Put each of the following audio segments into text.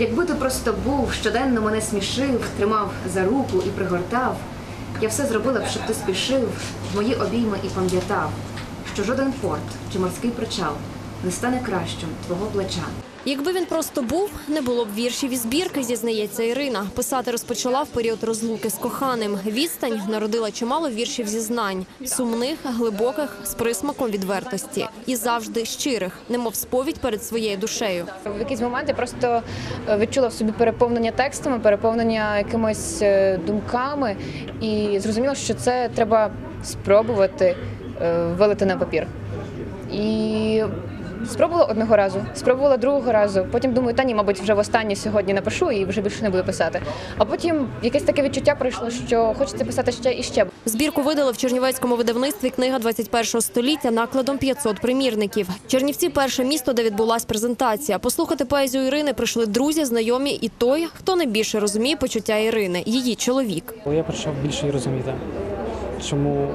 Якби ти просто був, щоденно мене смішив, тримав за руку і пригортав, я все зробила б, щоб ти спішив в мої обійми і пам'ятав, що жоден порт чи морський причал не стане кращим твого плеча. Якби він просто був, не було б віршів і збірки, зізнається Ірина. Писати розпочала в період розлуки з коханим. Відстань народила чимало віршів зізнань, сумних, глибоких, з присмаком відвертості і завжди щирих, немов сповідь перед своєю душею. В якийсь момент я просто е, відчула в собі переповнення текстами, переповнення якимись е, думками, і зрозуміла, що це треба спробувати е, вилити на папір. І спробувала одного разу, спробувала другого разу. Потім думаю, та ні, мабуть, вже востаннє сьогодні напишу і вже більше не буду писати. А потім якесь таке відчуття прийшло, що хочеться писати ще і ще. Збірку видали в Чернівецькому видавництві книга 21 століття накладом 500 примірників. Чернівці перше місто, де відбулась презентація. Послухати поезію Ірини прийшли друзі, знайомі і той, хто найбільше розуміє почуття Ірини, її чоловік. Я почав більше її розуміти. Чому,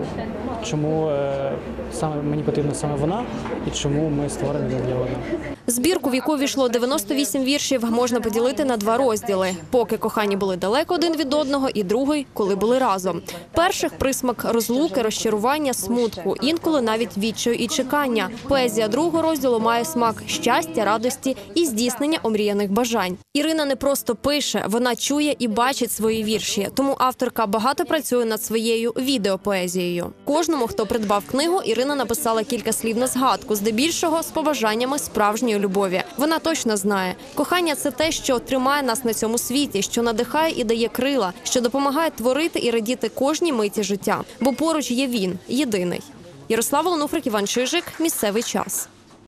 чому е, саме мені потрібна саме вона і чому ми створені для одного. Збірку, в яку війшло 98 віршів, можна поділити на два розділи: поки кохані були далеко один від одного, і другий, коли були разом. Перших присмак розлуки, розчарування, смутку, інколи навіть відчаю і чекання. Поезія другого розділу має смак щастя, радості і здійснення омріяних бажань. Ірина не просто пише, вона чує і бачить свої вірші. Тому авторка багато працює над своєю відеопоезією. Кожному, хто придбав книгу, Ірина написала кілька слів на згадку, здебільшого з побажаннями справжньої любові. Вона точно знає, кохання це те, що тримає нас на цьому світі, що надихає і дає крила, що допомагає творити і радіти кожній миті життя. Бо поруч є він єдиний. Ярослава Волонуфрик, Іван Чижик. Місцевий час.